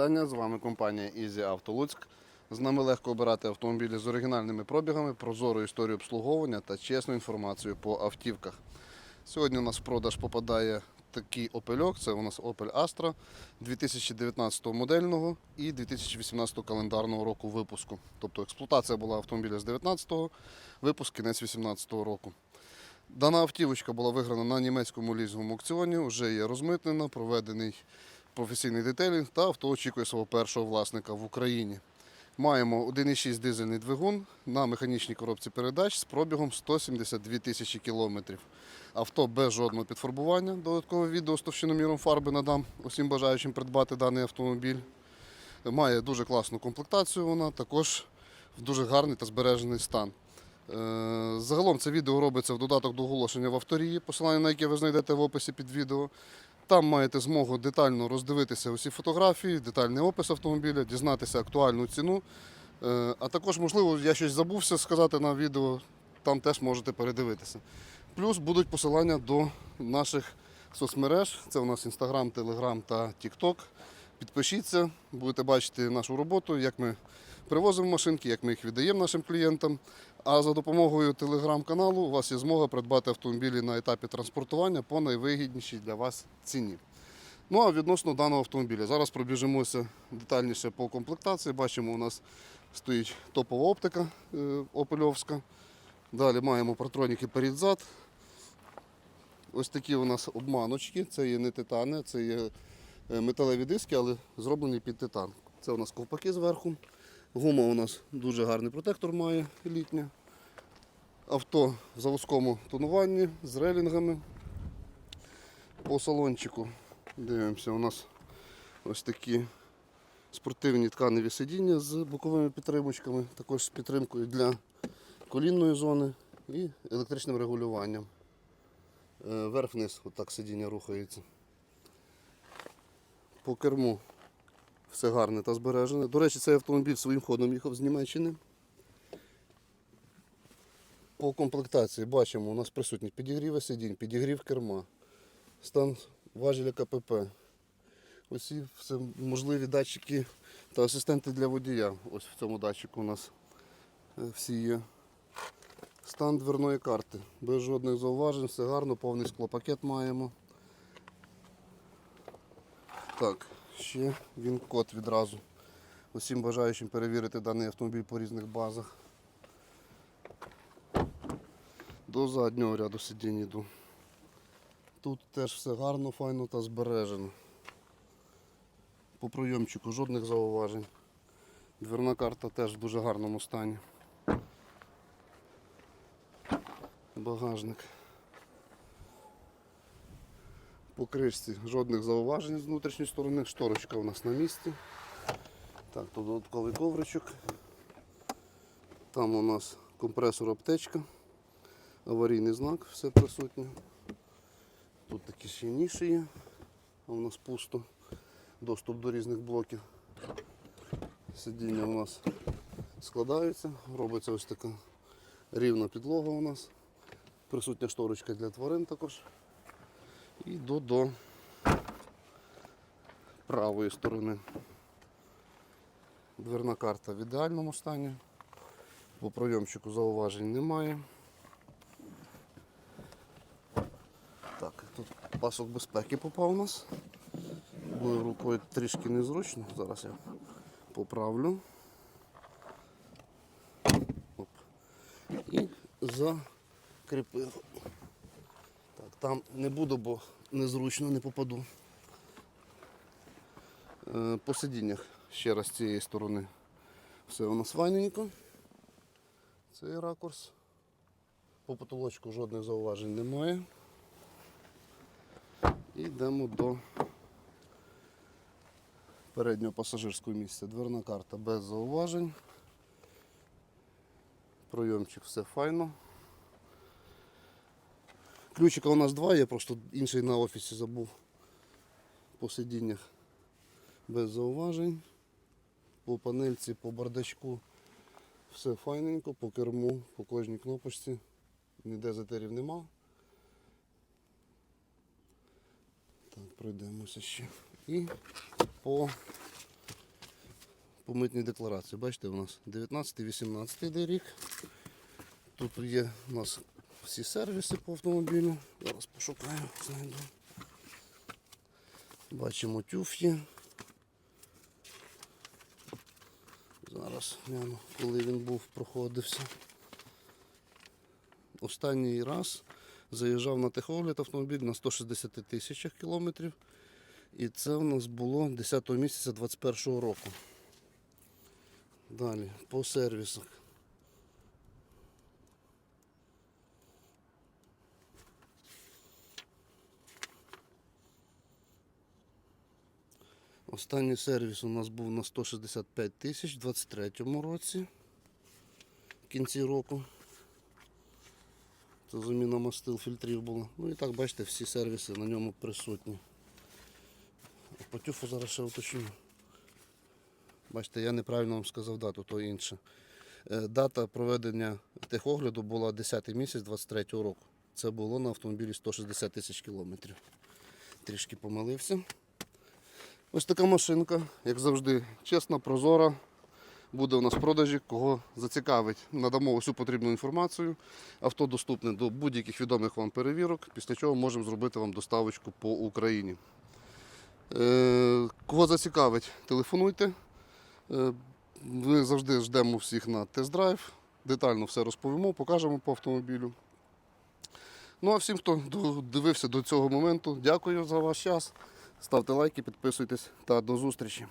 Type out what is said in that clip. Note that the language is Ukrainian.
вітання. З вами компанія Easy Auto Луцьк. З нами легко обирати автомобілі з оригінальними пробігами, прозору історію обслуговування та чесну інформацію по автівках. Сьогодні у нас в продаж попадає такий опельок. Це у нас Opel Astra 2019 модельного і 2018 календарного року випуску. Тобто експлуатація була автомобіля з 19-го, випуск кінець 18-го року. Дана автівочка була виграна на німецькому лізовому аукціоні, вже є розмитнена, проведений професійний детелінг та авто очікує свого першого власника в Україні. Маємо 1,6 дизельний двигун на механічній коробці передач з пробігом 172 тисячі кілометрів. Авто без жодного підфарбування. Додаткове відео з товщиноміром фарби надам усім бажаючим придбати даний автомобіль. Має дуже класну комплектацію, вона також в дуже гарний та збережений стан. Е, Загалом це відео робиться в додаток до оголошення в авторії, посилання на яке ви знайдете в описі під відео. Там маєте змогу детально роздивитися усі фотографії, детальний опис автомобіля, дізнатися актуальну ціну. Е, А також, можливо, я щось забувся сказати на відео, там теж можете передивитися. Плюс будуть посилання до наших соцмереж. Це у нас Instagram, Telegram та TikTok. Підпишіться, будете бачити нашу роботу, як ми привозимо машинки, як ми їх віддаємо нашим клієнтам. А за допомогою телеграм-каналу у вас є змога придбати автомобілі на етапі транспортування по найвигіднішій для вас ціні. Ну а відносно даного автомобіля. Зараз пробіжимося детальніше по комплектації. Бачимо, у нас стоїть топова оптика е, опельовська. Далі маємо протроніки перед-зад. Ось такі у нас обманочки. Це є не титани, це є е, металеві диски, але зроблені під титан. Це у нас ковпаки зверху. Гума у нас дуже гарний протектор має літня. Авто в заводському тонуванні з релінгами. По салончику дивимося, у нас ось такі спортивні тканеві сидіння з боковими підтримочками, також з підтримкою для колінної зони і електричним регулюванням. Е, Верх-вниз отак сидіння рухається. По керму все гарне та збережене. До речі, цей автомобіль своїм ходом їхав з Німеччини. По комплектації бачимо, у нас присутні підігріви сидінь, підігрів керма, стан важеля КПП. Усі все можливі датчики та асистенти для водія. Ось в цьому датчику у нас е, всі є. Стан дверної карти. Без жодних зауважень, все гарно, повний склопакет маємо. Так, ще він код відразу. Усім бажаючим перевірити даний автомобіль по різних базах. До заднього ряду сидінь йду. Тут теж все гарно, файно та збережено. По пройомчику жодних зауважень. Дверна карта теж в дуже гарному стані. Багажник. По кришці жодних зауважень з внутрішньої сторони. Шторочка у нас на місці. Так, тут додатковий ковричок. Там у нас компресор аптечка, аварійний знак, все присутнє. Тут такі ще ніші є, а у нас пусто. Доступ до різних блоків. Сидіння у нас складаються, робиться ось така рівна підлога у нас. Присутня шторочка для тварин також. І до, правої сторони. Дверна карта в ідеальному стані. По пройомчику зауважень немає. Так, тут пасок безпеки попав у нас. Одною рукою трішки незручно. Зараз я поправлю. Оп. І закріпив. Там не буду, бо незручно не попаду. Е, По сидіннях ще раз з цієї сторони. Все у нас файненько. Цей ракурс. По потолочку жодних зауважень немає. Йдемо до переднього пасажирського місця. Дверна карта без зауважень. Пройомчик все файно. Ключика у нас два, я просто інший на офісі забув. По сидіннях без зауважень. По панельці, по бардачку все файненько, по керму, по кожній кнопочці. Ніде затерів нема. Так, пройдемося ще. І по по митній декларації. Бачите, у нас 19-18 рік. Тут є у нас всі сервіси по автомобілю. Зараз пошукаю, знайду. Бачимо тюф є. Зараз гляну, коли він був, проходився. Останній раз заїжджав на техогляд автомобіль на 160 тисячах кілометрів. І це у нас було 10 місяця 21 року. Далі, по сервісах. Останній сервіс у нас був на 165 тисяч у 23 році, в кінці року. Це заміна мастил фільтрів була. Ну і так, бачите, всі сервіси на ньому присутні. А По тюфу зараз ще уточню. Бачите, я неправильно вам сказав дату, то інше. Е, Дата проведення техогляду була 10 місяць 23 року. Це було на автомобілі 160 тисяч кілометрів. Трішки помилився. Ось така машинка, як завжди, чесна, прозора. Буде у нас в продажі, кого зацікавить. Надамо усю потрібну інформацію. Авто доступне до будь-яких відомих вам перевірок, після чого можемо зробити вам доставочку по Україні. Е, Кого зацікавить, телефонуйте. Е, Ми завжди ждемо всіх на тест-драйв. Детально все розповімо, покажемо по автомобілю. Ну а всім, хто дивився до цього моменту, дякую за ваш час. Ставте лайки, підписуйтесь та до зустрічі.